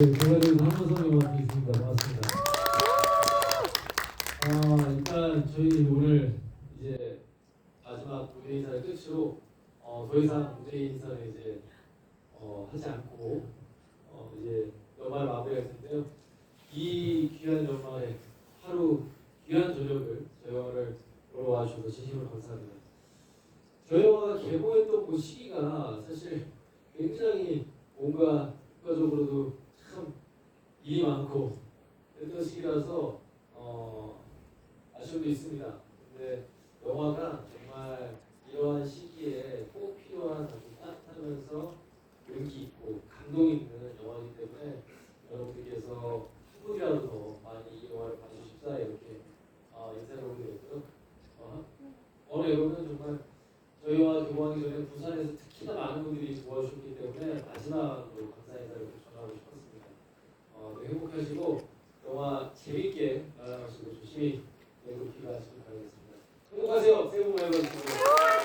네, 제가된 한번성이 맡겠습니다. 고맙습니다. 아, 일단 저희 오늘 이제 마지막 무대 인사를 끝으로 어, 더 이상 무대 인사를 이제 어, 하지 않고 어, 이제 연말 마무리할 텐데요. 이 귀한 연말에 하루 귀한 저녁을 저희 영화를 보러 와주셔서 진심으로 감사합니다. 저희 영화가 개봉했던 그 시기가 사실 굉장히 뭔가 국가적으로도 참 일이 많고 했던 시기라서 어, 아쉬움도 있습니다. 근데 영화가 정말 이러한 시기에 꼭 필요한 아주 따뜻하면서 용기 있고 감동 있는 영화이기 때문에 여러분들께서 한 분이라도 더 많이 이 영화를 봐주십사 이렇게 어, 인사를 올리겠고요. 어, 오늘 여러분 정말 저희 영화 개봉하기 전에 부산에서 특히나 많은 분들이 도와주셨기 때문에 마지막으로 감사 인사를 전하고 싶었습니다. 행복하시고 영화 재밌게 관람하시고 조심히 내고 귀가하시길 바라겠습니다. 행복하세요. 새해 복 많이 받으시고.